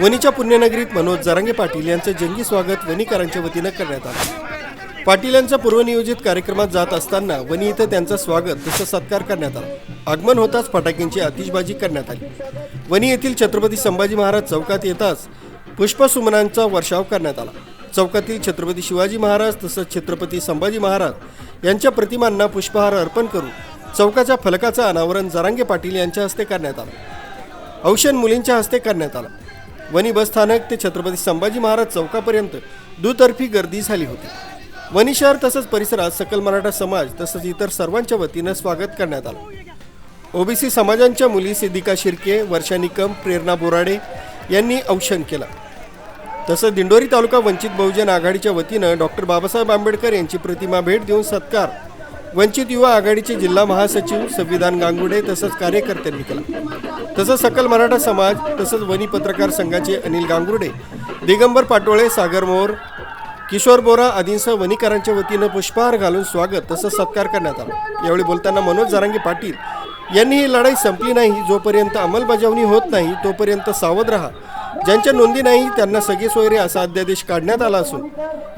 वणीच्या पुण्यनगरीत मनोज जरांगे पाटील यांचं जंगी स्वागत वणीकरांच्या वतीनं करण्यात आलं. पाटील यांच्या पूर्वनियोजित कार्यक्रमात जात असताना वणी इथं त्यांचं स्वागत तसं सत्कार करण्यात आला. आगमन होताच फटाक्यांची आतिषबाजी करण्यात आली. वणी येथील छत्रपती संभाजी महाराज चौकात येताच पुष्पसुमनांचा वर्षाव करण्यात आला. चौकातील छत्रपती शिवाजी महाराज तसंच छत्रपती संभाजी महाराज यांच्या प्रतिमांना पुष्पहार अर्पण करून चौकाच्या फलकाचं अनावरण जरांगे पाटील यांच्या हस्ते करण्यात आलं. औषण मुलींच्या हस्ते करण्यात आला. वणी बसस्थानक ते छत्रपती संभाजी महाराज चौकापर्यंत दुतर्फी गर्दी झाली होती. वणी शहर तसंच परिसरात सकल मराठा समाज तसंच इतर सर्वांच्या वतीनं स्वागत करण्यात आलं. ओबीसी समाजांच्या मुली सिद्धिका शिर्के वर्षा निकम प्रेरणा बोराडे यांनी औक्षण केलं. तसंच दिंडोरी तालुका वंचित बहुजन आघाडीच्या वतीनं डॉक्टर बाबासाहेब आंबेडकर यांची प्रतिमा भेट देऊन सत्कार वंचित युवा आघाडीचे जिल्हा महासचिव संविधान गांगुडे तसंच कार्यकर्त्यांनी केला. तसंच सकल मराठा समाज तसंच वनी पत्रकार संघाचे अनिल गांगुर्डे दिगंबर पाटोळे सागर मोर किशोर बोरा आदींसह वनीकरांच्या वतीनं पुष्पहार घालून स्वागत तसंच सत्कार करण्यात आला. यावेळी बोलताना मनोज जारांगी पाटील यांनी ही लढाई संपली नाही जोपर्यंत अंमलबजावणी होत नाही तोपर्यंत सावध राहा. ज्यांच्या नोंदी नाही त्यांना सगळे सोयरे असा अध्यादेश काढण्यात आला असून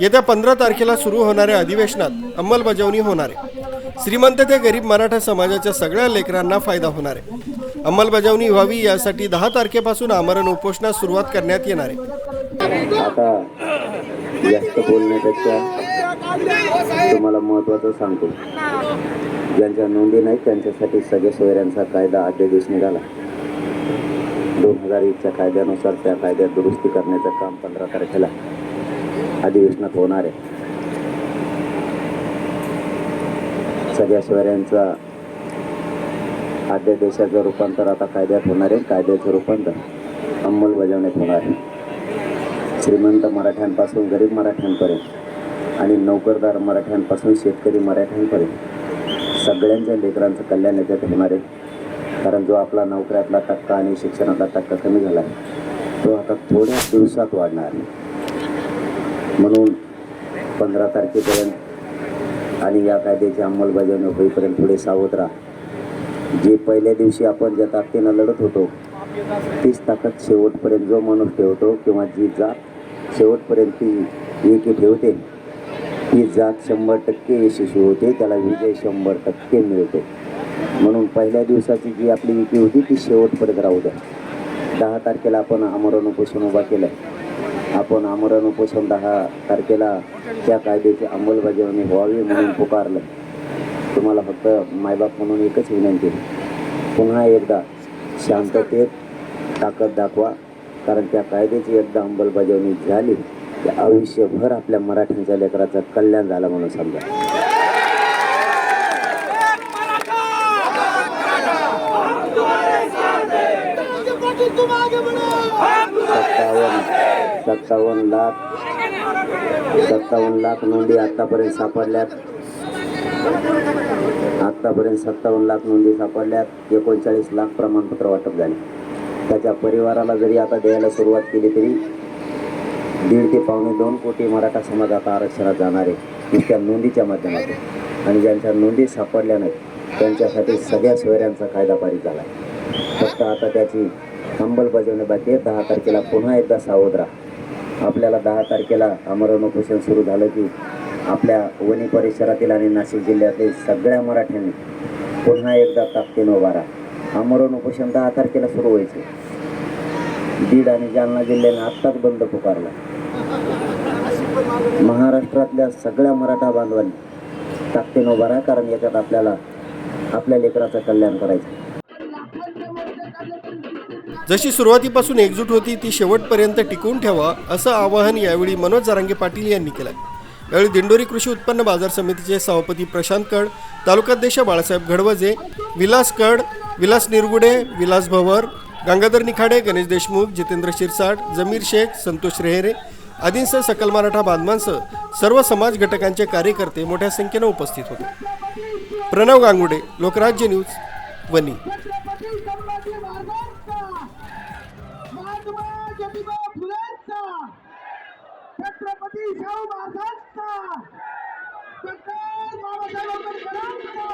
येत्या पंधरा तारखेला सुरू होणाऱ्या अधिवेशनात अंमलबजावणी होणार आहे. श्रीमंत ते गरीब मराठा समाजाच्या सगळ्या लेकरांना फायदा होणार आहे. अंमलबजावणी व्हावी यासाठी दहा तारखेपासून आमरण उपोषणास सुरुवात करण्यात येणार आहे. आता जास्त बोलण्यापेक्षा तुम्हाला महत्वाचं सांगतो. ज्यांच्या नोंदी नाहीत त्यांच्यासाठी सगळ्या सोयऱ्यांचा कायदा अध्यादेश निघाला. दोन हजार एकच्या कायद्यानुसार त्या कायद्यात दुरुस्ती करण्याचं काम पंधरा तारखेला अधिवेशनात होणार आहे. सगळ्या सोयऱ्यांचा अध्यादेशाचं रूपांतर आता कायद्यात होणार आहे. कायद्याचं रूपांतर अंमलबजावणीत होणार आहे. श्रीमंत मराठ्यांपासून गरीब मराठ्यांपर्यंत आणि नोकरदार मराठ्यांपासून शेतकरी मराठ्यांपर्यंत सगळ्यांच्या लेकरांचं कल्याण याच्यात होणार आहे. कारण जो आपला नोकऱ्यातला टक्का आणि शिक्षणातला टक्का कमी झाला तो आता थोड्या दिवसात वाढणार आहे. म्हणून पंधरा तारखेपर्यंत आणि या कायद्याची अंमलबजावणी होईपर्यंत थोडे सावध राहा. जे पहिल्या दिवशी आपण ज्या ताकदीनं लढत होतो तीच ताकद शेवटपर्यंत जो माणूस ठेवतो किंवा जी जात शेवटपर्यंत ती एकी ठेवते ती जात शंभर टक्के यशस्वी होते त्याला विजय शंभर टक्के मिळतो. म्हणून पहिल्या दिवसाची जी आपली विकी होती ती शेवटपर्यंत राहू द्या. दहा तारखेला आपण आमरण उपोषण उभा केलं आपण आमरण उपोषण दहा तारखेला त्या कायद्याची अंमलबजावणी व्हावी म्हणून पुकारलं तुम्हाला फक्त मायबाप म्हणून एकच विनंती पुन्हा एकदा शांततेत ताकद दाखवा. कारण त्या कायद्याची एकदा अंमलबजावणी झाली की आयुष्यभर आपल्या मराठ्यांच्या लेकराचं कल्याण झालं म्हणून समजा. सत्तावन्न सत्तावन्न लाख सत्तावन्न लाख नोंदी आतापर्यंत सापडल्यात. आतापर्यंत सत्तावन्न लाख नोंदी सापडल्यात. एकोणचाळीस लाख प्रमाणपत्र वाटप झाले. त्याच्या परिवाराला जरी आता द्यायला सुरुवात केली तरी दीड ते पावणे दोन कोटी मराठा समाज आता आरक्षणात जाणार आहे. इतक्या नोंदीच्या माध्यमातून. आणि ज्यांच्या नोंदी सापडल्या नाहीत त्यांच्यासाठी सगळ्या सोयऱ्यांचा कायदा पारित झाला आहे. फक्त आता त्याची अंमलबजावणी दहा तारखेला पुन्हा एकदा सावध राहा आपल्याला दहा तारखेला अमरण उपोषण सुरू झालं की आपल्या वणी परिसरातील आणि नाशिक जिल्ह्यातील सगळ्या मराठ्यांनी पुन्हा एकदा ताकदीनं उभा राहा. आमरण उपोषण दहा तारखेला सुरू व्हायचे. बीड आणि जालना जिल्ह्याने आत्ताच बंद पुकारला. महाराष्ट्रातल्या सगळ्या मराठा बांधवांनी ताकदीनं उभा राहा कारण याच्यात आपल्याला आपल्या लेकराचं कल्याण करायचं जशी सुरुवातीपासून एकजूट होती ती शेवटपर्यंत टिकवून ठेवा असं आवाहन यावेळी मनोज जारांगे पाटील यांनी केलं यावेळी दिंडोरी कृषी उत्पन्न बाजार समितीचे सभापती प्रशांत कड तालुकाध्यक्ष बाळासाहेब घडवजे विलास कड विलास निरगुडे विलास भवर गंगाधर निखाडे गणेश देशमुख जितेंद्र शिरसाट जमीर शेख संतोष रेहेरे आदींसह सकल मराठा बांधवांसह सर्व समाज घटकांचे कार्यकर्ते मोठ्या संख्येनं उपस्थित होते. प्रणव गांगुडे लोकराज्य न्यूज वनी महात्मा ज्योतिबा फुलेंचा छत्रपती शाहू महाराजांचा डॉक्टर बाबासाहेब आंबेडकरांचा